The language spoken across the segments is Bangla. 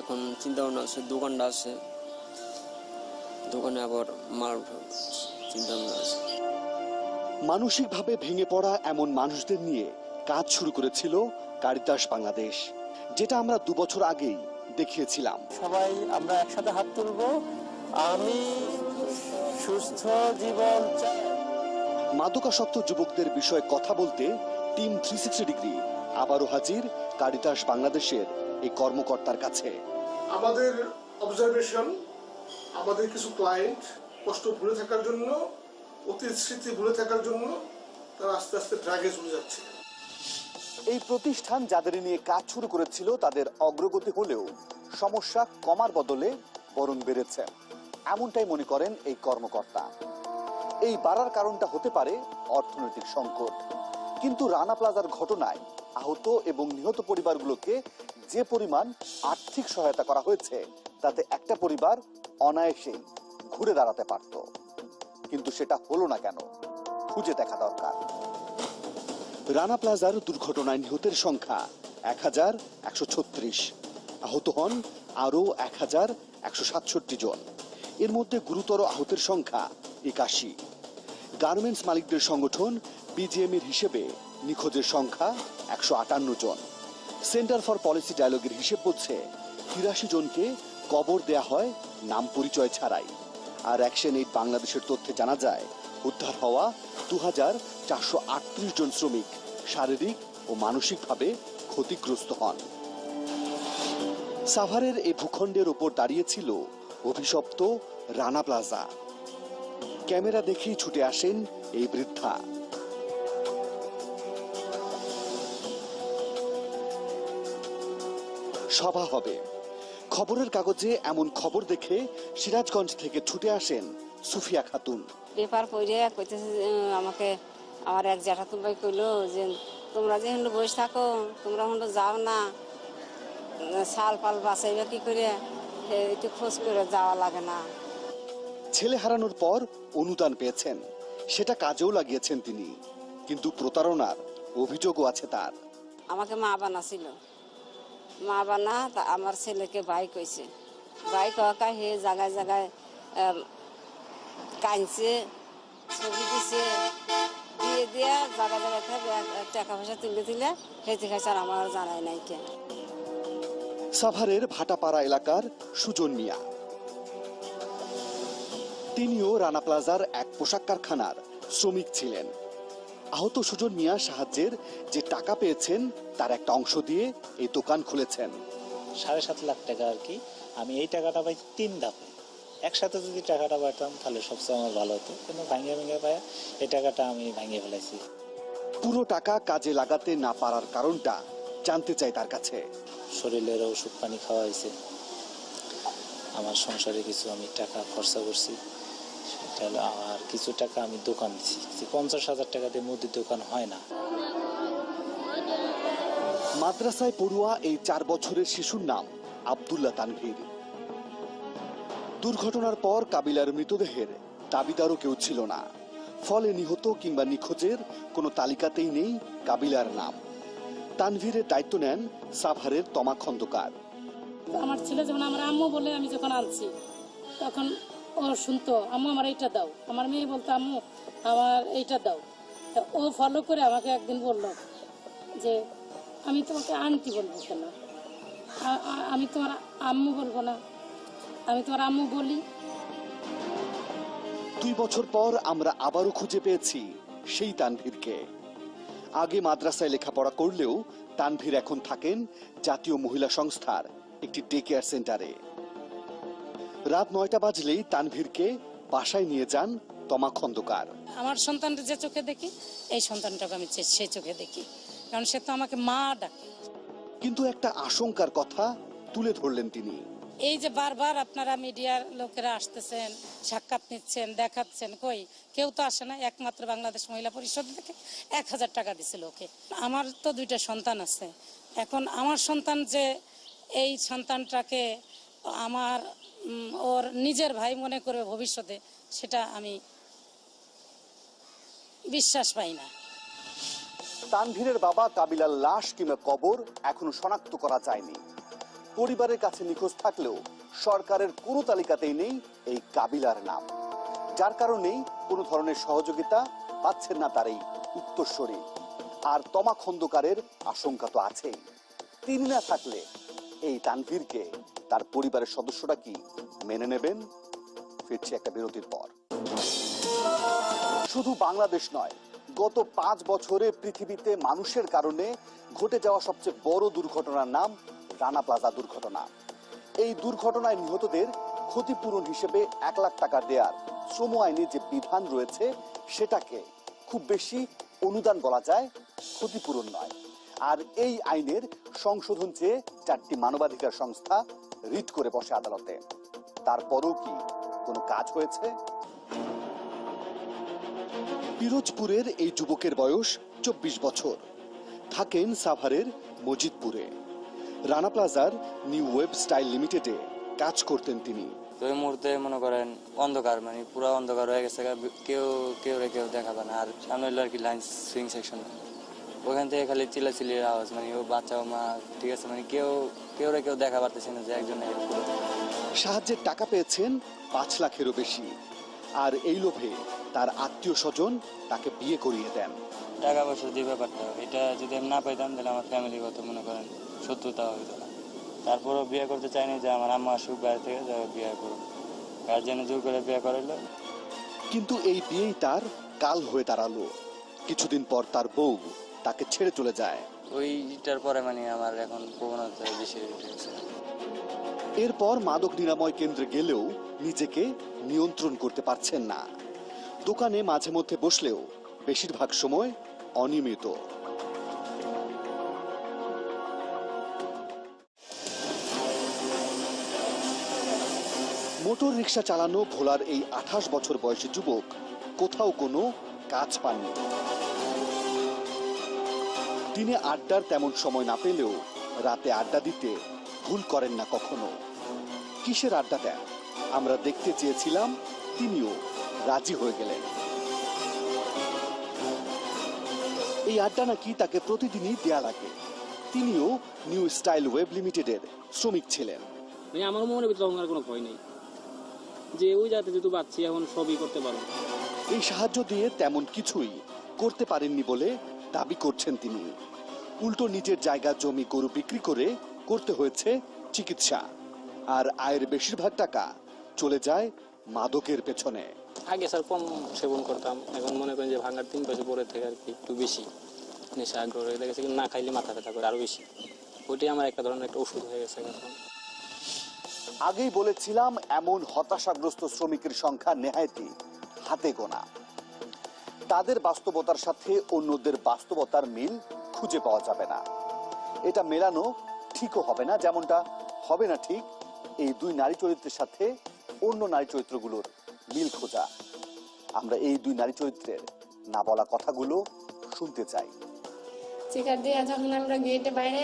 এখন চিন্তা ভাবনা আছে দোকানটা আছে। দোকানে আবার মাল চিন্তা ভাবনা আছে। মানসিকভাবে ভেঙে পড়া এমন মানুষদের নিয়ে কাজ শুরু করেছিল কারিতাস বাংলাদেশ যেটা আমরা দু বছর আগেই দেখিয়েছিলাম। সবাই আমরা একসাথে হাত তুলবো। আমি সুস্থ জীবন চাই মাদকাসক্ত যুবকদের বিষয়ে কথা বলতে টিম থ্রি সিক্সটি ডিগ্রি আবারও হাজির কারিতাস বাংলাদেশের এই কর্মকর্তার কাছে। আমাদের অবজারভেশন আমাদের কিছু ক্লায়েন্ট কষ্ট ভুলে থাকার জন্য, অতীত স্মৃতি ভুলে থাকার জন্য তারা আস্তে আস্তে ড্রাগে চলে যাচ্ছে। এই প্রতিষ্ঠান যাদের নিয়ে কাজ শুরু করেছিল তাদের অগ্রগতি হলেও সমস্যা কমার বদলে বরং বেড়েছে। এমনটাই মনে করেন এই কর্মকর্তা। এই বাড়ার কারণটা হতে পারে অর্থনৈতিক সংকট। কিন্তু রানা প্লাজার ঘটনায় আহত এবং নিহত পরিবারগুলোকে যে পরিমাণ আর্থিক সহায়তা করা হয়েছে, তাতে একটা পরিবার অনায়াসেই ঘুরে দাঁড়াতে পারত। কিন্তু সেটা হলো না কেন? খুঁজে দেখা দরকার। রানা প্লাজার দুর্ঘটনায় নিহতের সংখ্যা এক হাজার একশো ছত্রিশ। আহত হন আরও এক হাজার একশো সাতষট্টি জন। এর মধ্যে গুরুতর আহতের সংখ্যা একাশি। গার্মেন্টস মালিকদের সংগঠন বিজিএম এর হিসেবে নিখোঁজের সংখ্যা একশো আটান্ন জন। সেন্টার ফর পলিসি ডায়ালগের হিসেব বলছে, তিরাশি জনকে কবর দেয়া হয় নাম পরিচয় ছাড়াই। আর অ্যাকশন এইড বাংলাদেশের তথ্যে জানা যায়, উদ্ধার হওয়া দু হাজার চারশো আটত্রিশ জন শ্রমিক শারীরিক ও মানসিকভাবে ক্ষতিগ্রস্ত হন। সাভারের এই ভূখণ্ডের ওপর দাঁড়িয়েছিল অভিশপ্ত রানা প্লাজা। ক্যামেরা দেখেই ছুটে আসেন এই বৃদ্ধা। সভা হবে। খবরের কাগজে এমন খবর দেখে সিরাজগঞ্জ থেকে ছুটে আসেন সুফিয়া খাতুন। পেপার পড়ে কইতেছে আমাকে আমার এক জ্যাঠাতুল ভাই কইলো যে তোমরা যে হলো বসে থাকো তোমরা হুন্ডু যাও না। সাল পাল বাঁচাইবে কি করে? একটু খোঁজ করে যাওয়া লাগে না। ছেলে হারানোর পর অনুদান পেয়েছেন। সেটা কাজেও লাগিয়েছেন তিনি। কিন্তু প্রতারণার অভিযোগও আছে তার। আমাকে মা বানা ছিল মা বানা, তা আমার ছেলেকে বাই কইছে। বাই কাকা হে জায়গায় জায়গায় কাঁদছে, ছবি দিছে। দিয়ে দিয়ে জায়গায় জায়গায় টাকা পয়সা তুলে দিলে হেঁটে খাইছে আর আমার জানাই নাই কে। সাভারের ভাটাপাড়া এলাকার সুজন মিয়া। তিনিও রানা প্লাজার এক পোশাক কারখানার শ্রমিক ছিলেন। আহত সুজন মিয়া সাহায্যের যে টাকা পেয়েছেন তার একটা অংশ দিয়ে এই দোকান খুলেছেন। সাড়ে সাত লাখ টাকা আর কি। আমি এই টাকাটা পাই তিন ধাপে। একসাথে যদি টাকাটা পাইতাম তাহলে সবচেয়ে আমার ভালো হতো। কিন্তু ভাঙিয়ে ভেঙে পাই এই টাকাটা আমি ভাঙিয়ে ফেলাইছি। পুরো টাকা কাজে লাগাতে না পারার কারণটা জানতে চাই তার কাছে। শরীরের ওষুধ পানি খাওয়া হয়েছে আমার সংসারে কিছু আমি টাকা খরচা করছি। সেটা হলো আর কিছু টাকা আমি দোকান দিছি। পঞ্চাশ হাজার টাকা দিয়ে মুদির দোকান হয় না। মাদ্রাসায় পড়ুয়া এই চার বছরের শিশুর নাম আব্দুল্লাহ তানভীর। দুর্ঘটনার পর কাবিলার মৃতদেহের দাবিদারও কেউ ছিল না। ফলে নিহত কিংবা নিখোঁজের কোনো তালিকাতেই নেই কাবিলার নাম। তানভীরের দায়িত্ব নেন সাভারের তমা খন্দকার আমার ছেলে যখন আমার আম্মু বলে আমি যখন আনছি তখন ও, শুনতো, আম্মু আমার এইটা দাও। আমার মেয়ে বলতো, আম্মু, আমার এইটা দাও। ও ফলো করে আমাকে একদিন বলল যে, আমি তোমাকে আন্টি বলব কেন? আমি তোমার আম্মু বলব না। আমি তোমার আম্মু বলি। দুই বছর পর আমরা আবারও খুঁজে পেয়েছি সেই তানভীরকে। আগে মাদ্রাসায় লেখাপড়া করলেও তানভীর এখন থাকেন জাতীয় মহিলা সংস্থার একটি ডে কেয়ার সেন্টারে রাত নয়টা বাজলেই তানভীরকে বাসায় নিয়ে যান তমা খন্দকার। আমার সন্তানটা যে চোখে দেখি এই সন্তানটাকে আমি সে- সেই চোখে দেখি। কারণ সে তো আমাকে মা ডাকে। কিন্তু একটা আশঙ্কার কথা তুলে ধরলেন তিনি। এই যে বারবার আপনারা মিডিয়ার লোকেরা আসতেছেন সাক্ষাৎ নিচ্ছেন দেখাচ্ছেন কই? কেউ তো আসে না একমাত্র বাংলাদেশ মহিলা পরিষদ থেকে এক হাজার টাকা দিছিল ওকে আমার তো দুইটা সন্তান আছে। এখন আমার সন্তান যে এই সন্তানটাকে আমার ওর নিজের ভাই মনে করবে ভবিষ্যতে, সেটা আমি বিশ্বাস পাই না। তানভীরের বাবা কাবিলার লাশ কিংবা কবর এখনও শনাক্ত করা যায়নি। পরিবারের কাছে নিখোঁজ থাকলেও সরকারের কোনো তালিকাতেই নেই এই কাবিলার নাম। যার কারণেই কোনো ধরনের সহযোগিতা পাচ্ছেন না তার এই উত্তরস্বরী আর তমা খন্দকারের আশঙ্কা তো আছেই। তিনি না থাকলে এই তানভীরকে তার পরিবারের সদস্যরা কি মেনে নেবেন? ফিরছে একটা বিরতির পর। শুধু বাংলাদেশ নয়, গত পাঁচ বছরে পৃথিবীতে মানুষের কারণে ঘটে যাওয়া সবচেয়ে বড় দুর্ঘটনার নাম রানা প্লাজা দুর্ঘটনা। এই দুর্ঘটনায় নিহতদের ক্ষতিপূরণ হিসেবে এক লাখ টাকা দেওয়ার শ্রম আইনে যে বিধান রয়েছে, সেটাকে খুব বেশি অনুদান বলা যায় ক্ষতিপূরণ নয়। আর এই আইনের সংশোধন চেয়ে চারটি মানবাধিকার সংস্থা রিট করে বসে আদালতে। তারপরও কি কোনো কাজ হয়েছে? পিরোজপুরের এই যুবকের বয়স চব্বিশ বছর। থাকেন সাভারের মজিদপুরে। রানা প্লাজার নিউ ওয়েব স্টাইল লিমিটেডে কাজ করতেন তিনি। এই মুহূর্তে মনে করেন অন্ধকার মানে পুরো অন্ধকার হয়ে গেছে কেউ কেউ রে কেউ দেখা পায় না। আর সামনে আর কি লাইন সুইং সেকশন ওখান থেকে খালি চিল্লাচিল্লির আওয়াজ মানে ও বাচ্চা ও মা ঠিক আছে মানে কেউ কেউ কেউ দেখা পারতেছে না যে একজন সাহায্যের টাকা পেয়েছেন পাঁচ লাখেরও বেশি। আর এই লোভে তার আত্মীয় স্বজন তাকে বিয়ে করিয়ে দেন। টাকা পয়সা দিয়ে ব্যাপারটা এটা যদি আমি না পাইতাম তাহলে আমার ফ্যামিলি ফ্যামিলিগত মনে করেন শত্রুতা হইতো না। তারপরও বিয়ে করতে চাইনি যে আমার আম্মা আসুক বাইরে থেকে যাবে বিয়ে করো গার্জেনে জোর করে বিয়ে করাইলো। কিন্তু এই বিয়েই তার কাল হয়ে দাঁড়াল। কিছুদিন পর তার বউ তাকে ছেড়ে চলে যায়। ওইটার পরে মানে আমার এখন প্রবণতা বেশি এরপর মাদক নিরাময় কেন্দ্রে গেলেও নিজেকে নিয়ন্ত্রণ করতে পারছেন না। দোকানে মাঝে মধ্যে বসলেও বেশিরভাগ সময় অনিয়মিত। মোটর রিক্সা চালানো ভোলার এই আঠাশ বছর বয়সী যুবক কোথাও কোনো কাজ পাননি। দিনে আড্ডার তেমন সময় না পেলেও রাতে আড্ডা দিতে ভুল করেন না কখনো। কিসের আড্ডা দেন? আমরা দেখতে চেয়েছিলাম তিনিও রাজি হয়ে গেলেন। এই আড্ডা নাকি তাকে প্রতিদিনই দেয়া লাগে। তিনিও নিউ স্টাইল ওয়েব লিমিটেডের শ্রমিক ছিলেন। মানে আমার মনে ভিতরে তখন আর কোনো ভয় নেই। যে ওই যাতে যেহেতু বাচ্চি এখন সবই করতে পারব এই সাহায্য দিয়ে তেমন কিছুই করতে পারেননি বলে দাবি করছেন তিনি। উল্টো নিজের জায়গা জমি গরু বিক্রি করে করতে হয়েছে চিকিৎসা। আর আয়ের বেশিরভাগ টাকা চলে যায় মাদকের পেছনে। আগে স্যার কম সেবন করতাম এখন মনে করেন যে ভাঙার তিন পয়সা পরে থেকে আর কি একটু বেশি। নেশা আগ্রহ হয়ে গেছে কিন্তু না খাইলে মাথা ব্যথা করে আরও বেশি। ওইটাই আমার একটা ধরনের একটা ওষুধ হয়ে গেছে এখন। আগেই বলেছিলাম এমন হতাশাগ্রস্ত শ্রমিকের সংখ্যা নেহায়তি হাতে গোনা। তাদের বাস্তবতার সাথে অন্যদের বাস্তবতার মিল খুঁজে পাওয়া যাবে না। এটা মেলানো ঠিকও হবে না, যেমনটা হবে না ঠিক এই দুই নারী চরিত্রের সাথে অন্য নারী চরিত্রগুলোর মিল খোঁজা। আমরা এই দুই নারী চরিত্রের না বলা কথাগুলো শুনতে চাই। চিকার দিয়ে যখন আমরা গেটে বাইরে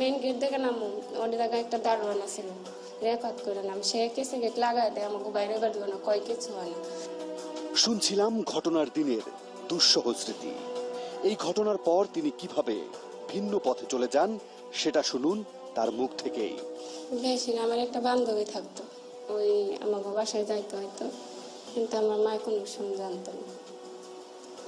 মেন গেট থেকে নামো ওই জায়গায় একটা দারোয়ান রেকর্ড করে নাম, সে কেসে গেট লাগাই দেয়, আমাকে বাইরে না, কয় কিছু হয় না। শুনছিলাম ঘটনার দিনের দুঃসহ স্মৃতি। এই ঘটনার পর তিনি কীভাবে ভিন্ন পথে চলে যান সেটা শুনুন তার মুখ থেকেই। বেশি আমার একটা বান্ধবী থাকতো। ওই আমাকে বাসায় যাইতো হয়তো কিন্তু আমার মা কোনো সময় জানতো না।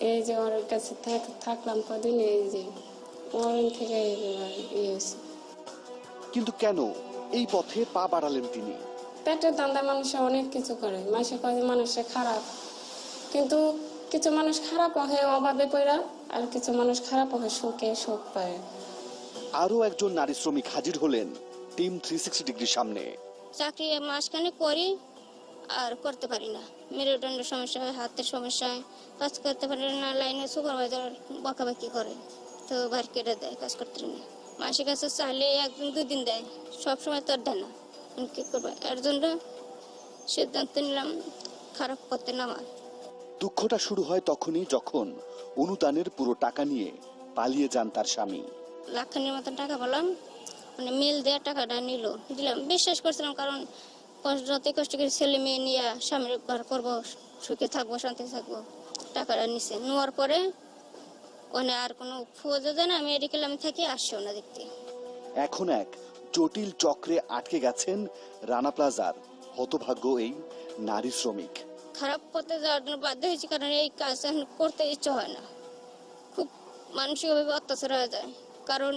এই যে ওর কাছে থাক- থাকলাম কদিন এই যে ওর থেকে ইয়ে হয়েছে। কিন্তু কেন এই পথে পা বাড়ালেন তিনি? পেটের দান্দা মানুষ অনেক কিছু করে। মাসে কয় মানুষে খারাপ কিন্তু কিছু মানুষ খারাপ হয় অভাবে পড়া আর কিছু মানুষ খারাপ হয় শোকে শোক পায়। আরও একজন নারী শ্রমিক হাজির হলেন টিম থ্রি সিক্সটি ডিগ্রির সামনে। চাকরি মাসখানে করি আর করতে পারি না। মেরুদণ্ডের সমস্যা হয় হাতের সমস্যা হয় কাজ করতে পারি না লাইনে সুপারভাইজার বকাবাকি করে। তো বাড়ি কেটে দেয় কাজ করতে পারি না। মাসে কাছে চাইলে একদিন দুই দিন দেয় সব সময় তো আর দেয় না। আমি কি করব? এর জন্য সিদ্ধান্ত নিলাম খারাপ করতে নামার। দুঃখটা শুরু হয় তখনই যখন অনুদানের পুরো টাকা নিয়ে পালিয়ে যান তার স্বামী। লাখখানির মতন টাকা পেলাম মানে মিল দেওয়ার টাকাটা নিল। দিলাম বিশ্বাস করছিলাম কারণ যতই কষ্ট করে ছেলে মেয়ে নিয়ে স্বামীর ঘর করব সুখে থাকব শান্তি থাকব। টাকাটা নিছে। নেওয়ার পরে ওখানে আর কোনো খোঁজও দেয় না মেডিকেল আমি থাকি আসছেও না দেখতে এখন এক জটিল চক্রে আটকে গেছেন রানা প্লাজার হতভাগ্য এই নারী শ্রমিক। খারাপ পথে যাওয়ার জন্য বাধ্য হয়েছি, কারণ এই কাজ এখন করতে ইচ্ছে হয় না। খুব মানসিকভাবে অত্যাচার হয়ে যায়, কারণ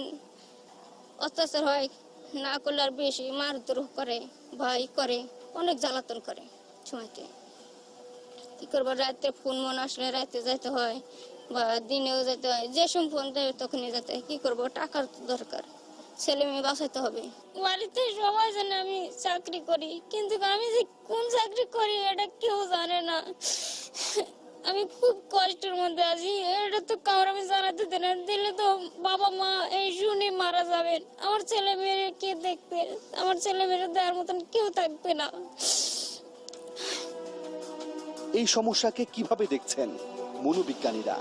অত্যাচার হয় না করলে আর বেশি। মারধর করে ভয় করে, অনেক জ্বালাতন করে সময়তে। কি করব, রাতে ফোন মন আসলে রাতে যাইতে হয় বা দিনেও যেতে হয়, যে সময় ফোন দেয় তখনই যেতে হয়। কি করব, টাকার দরকার। ছেলে মেয়ে বাঁচাইতে হবে। বাড়িতে সবাই জানে আমি চাকরি করি কিন্তু আমি যে কোন চাকরি করি এটা কেউ জানে না। আমি খুব কষ্টের মধ্যে আছি এটা তো কাউর আমি জানাতে দিই না। দিলে তো বাবা মা এই শুনে মারা যাবেন। আমার ছেলে মেয়ে কে দেখবে? আমার ছেলে মেয়ে দেওয়ার মতন কেউ থাকবে না। এই সমস্যাকে কীভাবে দেখছেন মনোবিজ্ঞানীরা?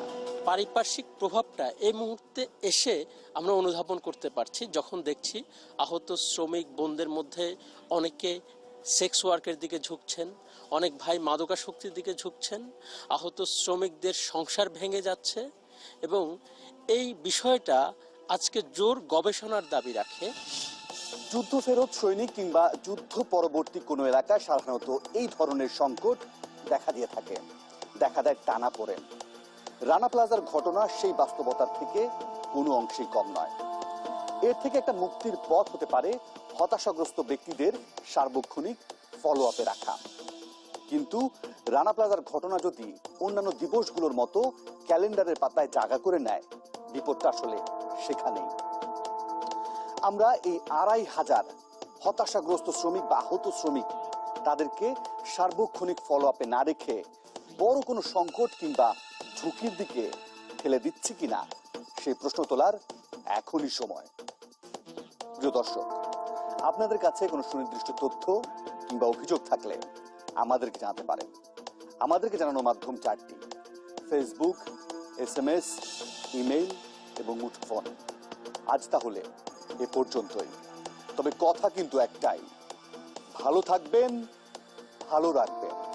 পারিপার্শ্বিক প্রভাবটা এই মুহূর্তে এসে আমরা অনুধাবন করতে পারছি, যখন দেখছি আহত শ্রমিক বোনদের মধ্যে অনেকে সেক্স ওয়ার্কের দিকে ঝুঁকছেন, অনেক ভাই মাদকাশক্তির দিকে ঝুঁকছেন, আহত শ্রমিকদের সংসার ভেঙে যাচ্ছে এবং এই বিষয়টা আজকে জোর গবেষণার দাবি রাখে। যুদ্ধ ফেরত সৈনিক কিংবা যুদ্ধ পরবর্তী কোনো এলাকায় সাধারণত এই ধরনের সংকট দেখা দিয়ে থাকে, দেখা দেয় টানা পড়ে। রানা প্লাজার ঘটনা সেই বাস্তবতার থেকে কোনো অংশেই কম নয়। এর থেকে একটা মুক্তির পথ হতে পারে হতাশাগ্রস্ত ব্যক্তিদের সার্বক্ষণিক ফলো আপে রাখা। কিন্তু রানা প্লাজার ঘটনা যদি অন্যান্য দিবসগুলোর মতো ক্যালেন্ডারের পাতায় জায়গা করে নেয়, বিপদটা আসলে সেখানেই। আমরা এই আড়াই হাজার হতাশাগ্রস্ত শ্রমিক বা আহত শ্রমিক, তাদেরকে সার্বক্ষণিক ফলো আপে না রেখে বড় কোনো সংকট কিংবা ঝুঁকির দিকে ঠেলে দিচ্ছে কিনা সেই প্রশ্ন তোলার এখনই সময়। প্রিয় দর্শক, আপনাদের কাছে কোনো সুনির্দিষ্ট তথ্য কিংবা অভিযোগ থাকলে আমাদেরকে জানাতে পারেন। আমাদেরকে জানানোর মাধ্যম চারটি। Facebook S M S email এবং মুঠোফোন। আজ তাহলে এ পর্যন্তই। তবে কথা কিন্তু একটাই, ভালো থাকবেন, ভালো রাখবেন।